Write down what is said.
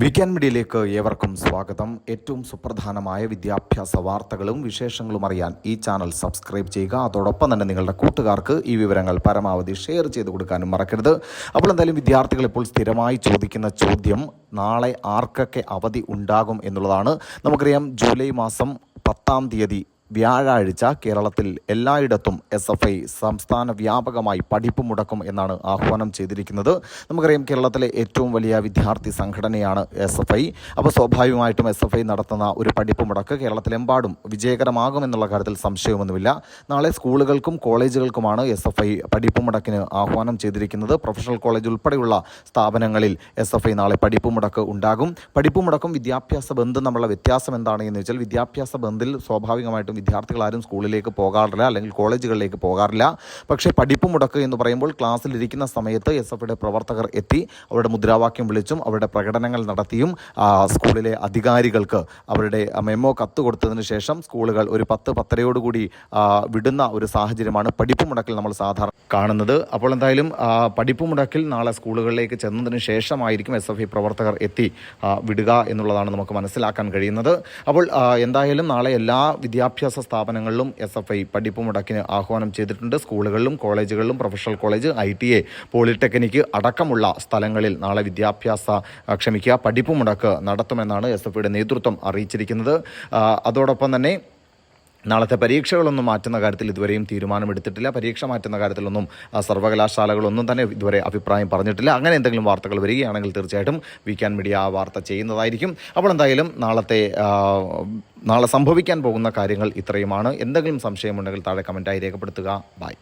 Weekend മീഡിയയിലേക്ക് ഏവർക്കും സ്വാഗതം. ഏറ്റവും സുപ്രധാനമായ വിദ്യാഭ്യാസ വാർത്തകളും വിശേഷങ്ങളും അറിയാൻ ഈ ചാനൽ സബ്സ്ക്രൈബ് ചെയ്യുക. അതോടൊപ്പം തന്നെ നിങ്ങളുടെ കൂട്ടുകാർക്ക് ഈ വിവരങ്ങൾ പരമാവധി ഷെയർ ചെയ്ത് കൊടുക്കാനും മറക്കരുത്. അപ്പോൾ എന്തായാലും വിദ്യാർത്ഥികൾ ഇപ്പോൾ സ്ഥിരമായി ചോദിക്കുന്ന ചോദ്യം നാളെ ആർക്കൊക്കെ അവധി ഉണ്ടാകും എന്നുള്ളതാണ്. നമുക്കറിയാം ജൂലൈ മാസം പത്താം തീയതി വ്യാഴാഴ്ച കേരളത്തിൽ എല്ലായിടത്തും എസ് എഫ് ഐ സംസ്ഥാന വ്യാപകമായി പഠിപ്പ് മുടക്കും എന്നാണ് ആഹ്വാനം ചെയ്തിരിക്കുന്നത്. നമുക്കറിയാം കേരളത്തിലെ ഏറ്റവും വലിയ വിദ്യാർത്ഥി സംഘടനയാണ് എസ് എഫ് ഐ അപ്പോൾ സ്വാഭാവികമായിട്ടും എസ് എഫ് ഐ നടത്തുന്ന ഒരു പഠിപ്പ് മുടക്ക് കേരളത്തിലെമ്പാടും വിജയകരമാകുമെന്നുള്ള കാര്യത്തിൽ സംശയമൊന്നുമില്ല. നാളെ സ്കൂളുകൾക്കും കോളേജുകൾക്കുമാണ് എസ് എഫ് ഐ പഠിപ്പ് മുടക്കിന് ആഹ്വാനം ചെയ്തിരിക്കുന്നത്. പ്രൊഫഷണൽ കോളേജ് ഉൾപ്പെടെയുള്ള സ്ഥാപനങ്ങളിൽ എസ് എഫ് ഐ നാളെ പഠിപ്പ് മുടക്ക് ഉണ്ടാകും. പഠിപ്പ് മുടക്കും വിദ്യാഭ്യാസ ബന്ധം നമ്മളുടെ വ്യത്യാസം എന്താണ് എന്ന് വെച്ചാൽ വിദ്യാഭ്യാസ ബന്ധിൽ സ്വാഭാവികമായിട്ടും വിദ്യാർത്ഥികൾ ആരും സ്കൂളിലേക്ക് പോകാറില്ല അല്ലെങ്കിൽ കോളേജുകളിലേക്ക് പോകാറില്ല. പക്ഷേ പഠിപ്പ് മുടക്ക് എന്ന് പറയുമ്പോൾ ക്ലാസ്സിലിരിക്കുന്ന സമയത്ത് എസ് എഫ് ഐയുടെ പ്രവർത്തകർ എത്തി അവരുടെ മുദ്രാവാക്യം വിളിച്ചും അവരുടെ പ്രകടനങ്ങൾ നടത്തിയും സ്കൂളിലെ അധികാരികൾക്ക് അവരുടെ മെമ്മോ കത്ത് കൊടുത്തതിന് ശേഷം സ്കൂളുകൾ ഒരു പത്ത് പത്തരയോടുകൂടി വിടുന്ന ഒരു സാഹചര്യമാണ് പഠിപ്പ് മുടക്കിൽ നമ്മൾ സാധാരണ കാണുന്നത്. അപ്പോൾ എന്തായാലും പഠിപ്പ് മുടക്കിൽ നാളെ സ്കൂളുകളിലേക്ക് ചെന്നതിന് ശേഷമായിരിക്കും എസ് എഫ് ഐ പ്രവർത്തകർ എത്തി വിടുക എന്നുള്ളതാണ് നമുക്ക് മനസ്സിലാക്കാൻ കഴിയുന്നത്. അപ്പോൾ എന്തായാലും നാളെ എല്ലാ വിദ്യാഭ്യാസ സ്ഥാപനങ്ങളിലും എസ് എഫ് ഐ പഠിപ്പ് മുടക്കിന് ആഹ്വാനം ചെയ്തിട്ടുണ്ട്. സ്കൂളുകളിലും കോളേജുകളിലും professional college I T A polytechnic അടക്കമുള്ള സ്ഥലങ്ങളിൽ നാളെ വിദ്യാഭ്യാസ ക്ഷമിക്കുക പഠിപ്പ് മുടക്ക് നടത്തുമെന്നാണ് എസ് എഫ് ഐയുടെ നേതൃത്വം അറിയിച്ചിരിക്കുന്നത്. അതോടൊപ്പം തന്നെ നാളത്തെ പരീക്ഷകളൊന്നും മാറ്റുന്ന കാര്യത്തിൽ ഇതുവരെയും തീരുമാനമെടുത്തിട്ടില്ല. പരീക്ഷ മാറ്റുന്ന കാര്യത്തിലൊന്നും സർവകലാശാലകളൊന്നും തന്നെ ഇതുവരെ അഭിപ്രായം പറഞ്ഞിട്ടില്ല. അങ്ങനെ എന്തെങ്കിലും വാർത്തകൾ വരികയാണെങ്കിൽ തീർച്ചയായിട്ടും വീക്കാൻ മീഡിയ ആ വാർത്ത ചെയ്യുന്നതായിരിക്കും. അപ്പോൾ എന്തായാലും നാളത്തെ നാളെ സംഭവിക്കാൻ പോകുന്ന കാര്യങ്ങൾ ഇത്രയുമാണ്. എന്തെങ്കിലും സംശയമുണ്ടെങ്കിൽ താഴെ കമന്റായി രേഖപ്പെടുത്തുക. ബൈ